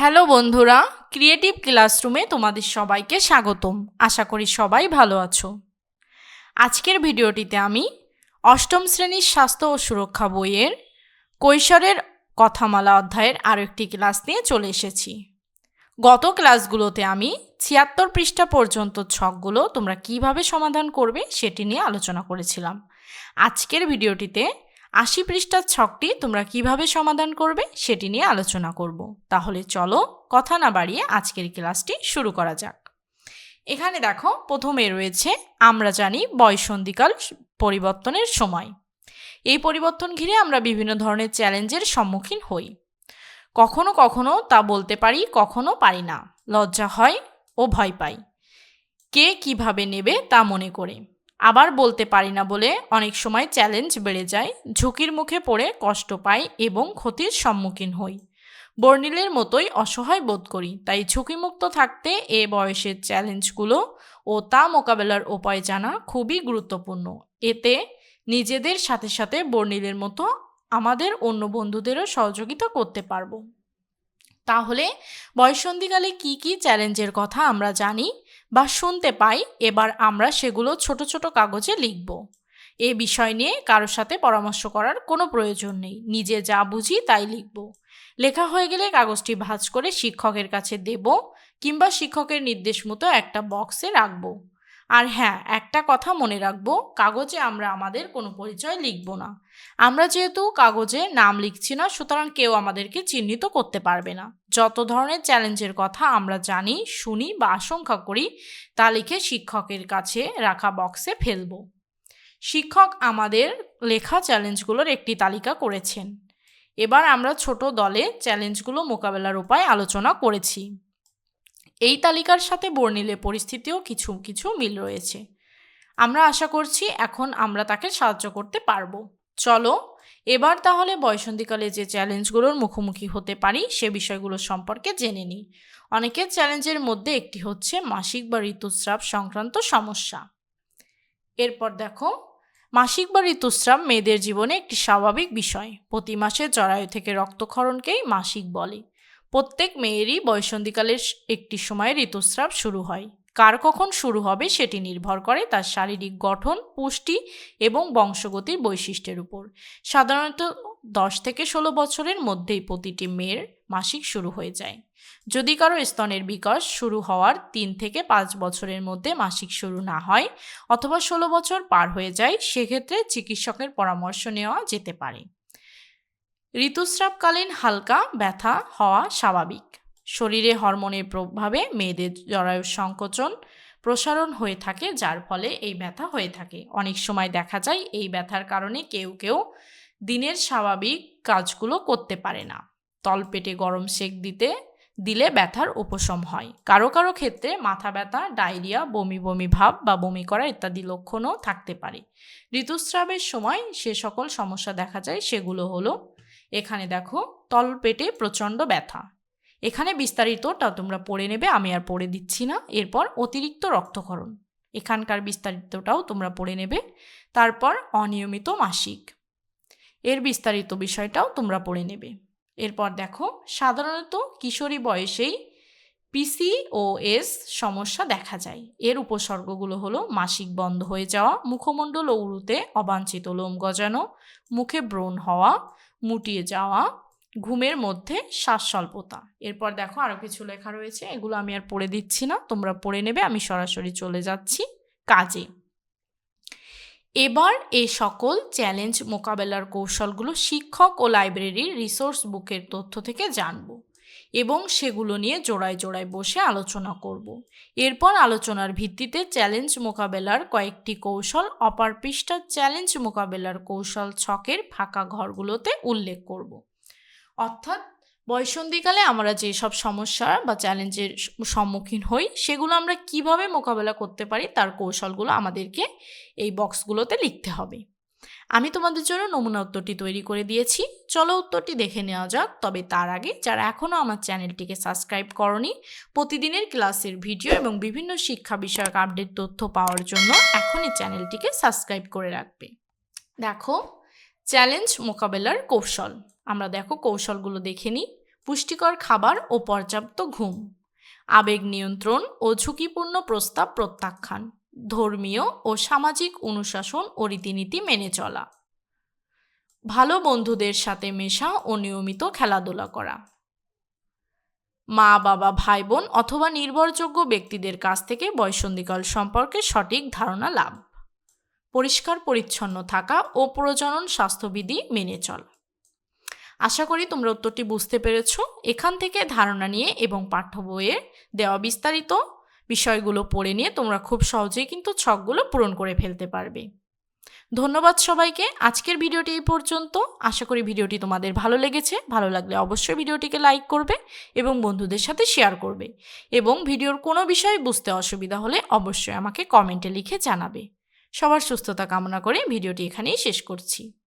Hello বন্ধুরা creative ক্লাসরুমে তোমাদের সবাইকে স্বাগতম। আশা করি সবাই ভালো আছো। আজকের ভিডিওটিতে আমি অষ্টম শ্রেণির স্বাস্থ্য ও সুরক্ষা বইয়ের কৈশোরের কথামালা অধ্যায়ের আরও একটি ক্লাস নিয়ে চলে এসেছি। গত ক্লাসগুলোতে আমি ছিয়াত্তর পৃষ্ঠা পর্যন্ত ছকগুলো তোমরা কীভাবে সমাধান করবে সেটি নিয়ে আলোচনা করেছিলাম। আজকের ভিডিওটিতে আশি পৃষ্ঠার ছকটি তোমরা কীভাবে সমাধান করবে সেটি নিয়ে আলোচনা করব। তাহলে চলো কথা না বাড়িয়ে আজকের ক্লাসটি শুরু করা যাক। এখানে দেখো, প্রথমে রয়েছে, আমরা জানি বয়সন্ধিকাল পরিবর্তনের সময়। এই পরিবর্তন ঘিরে আমরা বিভিন্ন ধরনের চ্যালেঞ্জের সম্মুখীন হই। কখনো কখনো তা বলতে পারি, কখনো পারি না। লজ্জা হয় ও ভয় পাই। কে কীভাবে নেবে তা মনে করে। আবার বলতে পারি না বলে অনেক সময় চ্যালেঞ্জ বেড়ে যায়, ঝুঁকির মুখে পড়ে কষ্ট পাই এবং ক্ষতির সম্মুখীন হই। বর্ণিলের মতোই অসহায় বোধ করি, তাই ঝুঁকিমুক্ত থাকতে এ বয়সের চ্যালেঞ্জগুলো ও তা মোকাবেলার উপায় জানা খুবই গুরুত্বপূর্ণ। এতে নিজেদের সাথে সাথে বর্ণিলের মতো আমাদের অন্য বন্ধুদেরও সহযোগিতা করতে পারব। তাহলে বয়সন্ধিকালে কি কি চ্যালেঞ্জের কথা আমরা জানি? বা শুনতে পাই, এবার আমরা সেগুলো ছোট ছোট কাগজে লিখব। এ বিষয় নিয়ে কারোর সাথে পরামর্শ করার কোনো প্রয়োজন নেই। নিজে যা বুঝি তাই লিখব। লেখা হয়ে গেলে কাগজটি ভাঁজ করে শিক্ষকের কাছে দেব কিংবা শিক্ষকের নির্দেশ মতো একটা বক্সে রাখব। আর হ্যাঁ একটা কথা মনে রাখব, কাগজে আমরা আমাদের কোনো পরিচয় লিখব না। আমরা যেহেতু কাগজে নাম লিখছি না, সুতরাং কেউ আমাদেরকে চিহ্নিত করতে পারবে না। যত ধরনের চ্যালেঞ্জের কথা আমরা জানি, শুনি বা আশঙ্কা করি, তা লিখে শিক্ষকের কাছে রাখা বক্সে ফেলব। শিক্ষক আমাদের লেখা চ্যালেঞ্জগুলোর একটি তালিকা করেছেন। এবার আমরা ছোট দলে চ্যালেঞ্জগুলো মোকাবেলার উপায় আলোচনা করেছি। এই তালিকার সাথে বর্ণিলে পরিস্থিতিও কিছু কিছু মিল রয়েছে। আমরা আশা করছি এখন আমরা তাকে সাহায্য করতে পারব। চলো, এবার তাহলে বয়সন্ধিকালে যে চ্যালেঞ্জগুলোর মুখোমুখি হতে পারি সে বিষয়গুলো সম্পর্কে জেনে নিই। অনেকের চ্যালেঞ্জের মধ্যে একটি হচ্ছে মাসিক বা ঋতুস্রাব সংক্রান্ত সমস্যা। এরপর দেখো, মাসিক বা ঋতুস্রাব মেয়েদের জীবনে একটি স্বাভাবিক বিষয়। প্রতি মাসে জরায়ু থেকে রক্তক্ষরণকেই মাসিক বলে। প্রত্যেক মেয়েরই বয়সন্ধিকালের একটি সময় ঋতুস্রাব শুরু হয়। কার কখন শুরু হবে সেটি নির্ভর করে তার শারীরিক গঠন, পুষ্টি এবং বংশগতির বৈশিষ্ট্যের উপর। সাধারণত দশ থেকে ষোলো বছরের মধ্যেই প্রতিটি মেয়ের মাসিক শুরু হয়ে যায়। যদি কারও স্তনের বিকাশ শুরু হওয়ার তিন থেকে পাঁচ বছরের মধ্যে মাসিক শুরু না হয় অথবা ষোলো বছর পার হয়ে যায়, সেক্ষেত্রে চিকিৎসকের পরামর্শ নেওয়া যেতে পারে। ঋতুস্রাবকালীন হালকা ব্যথা হওয়া স্বাভাবিক। শরীরে হরমোনের প্রভাবে মেয়েদের জরায়ুর সংকোচন প্রসারণ হয়ে থাকে, যার ফলে এই ব্যথা হয়ে থাকে। অনেক সময় দেখা যায় এই ব্যথার কারণে কেউ কেউ দিনের স্বাভাবিক কাজগুলো করতে পারে না। তলপেটে গরম সেক দিতে, দিলে ব্যথার উপশম হয়। কারও কারও ক্ষেত্রে মাথা ব্যথা, ডায়রিয়া, বমি বমি ভাব বা বমি করা ইত্যাদি লক্ষণও থাকতে পারে। ঋতুস্রাবের সময় সে সকল সমস্যা দেখা যায় সেগুলো হলো এখানে দেখো, তল পেটে প্রচণ্ড ব্যথা। এখানে বিস্তারিতটা তোমরা পড়ে নেবে, আমি আর পড়ে দিচ্ছি না। এরপর অতিরিক্ত রক্তক্ষরণ। এখানকার বিস্তারিতটাও তোমরা পড়ে নেবে। তারপর অনিয়মিত মাসিক। এর বিস্তারিত বিষয়টাও তোমরা পড়ে নেবে। এরপর দেখো, সাধারণত কিশোরী বয়সেই পিসি ও এস সমস্যা দেখা যায়। এর উপসর্গগুলো হলো মাসিক বন্ধ হয়ে যাওয়া, মুখমণ্ডল ও উরুতে অবাঞ্ছিত লোম গজানো, মুখে ব্রণ হওয়া, মুটিয়ে যাওয়া, ঘুমের মধ্যে শ্বাস স্বল্পতা এরপর দেখো আরও কিছু লেখা রয়েছে, এগুলো আমি আর পড়ে দিচ্ছি না, তোমরা পড়ে নেবে, আমি সরাসরি চলে যাচ্ছি। কাজে। এবার এই সকল চ্যালেঞ্জ মোকাবেলার কৌশলগুলো শিক্ষক ও লাইব্রেরির রিসোর্স বুকের তথ্য থেকে জানব। এবং সেগুলো নিয়ে জোড়ায় জোড়ায় বসে আলোচনা করব। এরপর আলোচনার ভিত্তিতে চ্যালেঞ্জ মোকাবেলার কয়েকটি কৌশল অপার পৃষ্ঠার চ্যালেঞ্জ মোকাবেলার কৌশল ছকের ফাঁকা ঘরগুলোতে উল্লেখ করব। অর্থাৎ বয়সন্ধিকালে আমরা যে সব সমস্যা বা চ্যালেঞ্জের সম্মুখীন হই, সেগুলো আমরা কীভাবে মোকাবেলা করতে পারি, তার কৌশলগুলো আমাদেরকে এই বক্সগুলোতে লিখতে হবে। আমি তোমাদের জন্য নমুনা উত্তরটি তৈরি করে দিয়েছি। চলো উত্তরটি দেখে নেওয়া যাক। তবে তার আগে যারা এখনও আমার চ্যানেলটিকে সাবস্ক্রাইব করনি, প্রতিদিনের ক্লাসের ভিডিও এবং বিভিন্ন শিক্ষা বিষয়ক আপডেট তথ্য পাওয়ার জন্য এখনই চ্যানেলটিকে সাবস্ক্রাইব করে রাখবে। দেখো, চ্যালেঞ্জ মোকাবেলার কৌশল। আমরা দেখো কৌশলগুলো দেখে নিই। পুষ্টিকর খাবার ও পর্যাপ্ত ঘুম। আবেগ নিয়ন্ত্রণ ও ঝুঁকিপূর্ণ প্রস্তাব প্রত্যাখ্যান। ধর্মীয় ও সামাজিক অনুশাসন ও রীতিনীতি মেনে চলা। ভালো বন্ধুদের সাথে মেশা ও নিয়মিত খেলাধুলা করা। মা, বাবা ভাই বোন অথবা নির্ভরযোগ্য ব্যক্তিদের কাছ থেকে বয়সন্ধিকাল সম্পর্কে সঠিক ধারণা লাভ। পরিষ্কার পরিচ্ছন্ন থাকা ও প্রজনন স্বাস্থ্যবিধি মেনে চলা। আশা করি তোমরা উত্তরটি বুঝতে পেরেছ। এখান থেকে ধারণা নিয়ে এবং পাঠ্য বইয়ে দেওয়া বিস্তারিত বিষয়গুলো পড়ে নিয়ে তোমরা খুব সহজেই কিন্তু ছকগুলো পূরণ করে ফেলতে পারবে। ধন্যবাদ সবাইকে। আজকের ভিডিওটি এই পর্যন্ত। আশা করি ভিডিওটি তোমাদের ভালো লেগেছে। ভালো লাগলে অবশ্যই ভিডিওটিকে লাইক করবে এবং বন্ধুদের সাথে শেয়ার করবে। এবং ভিডিওর কোনো বিষয় বুঝতে অসুবিধা হলে অবশ্যই আমাকে কমেন্টে লিখে জানাবে। সবার সুস্থতা কামনা করে ভিডিওটি এখানেই শেষ করছি।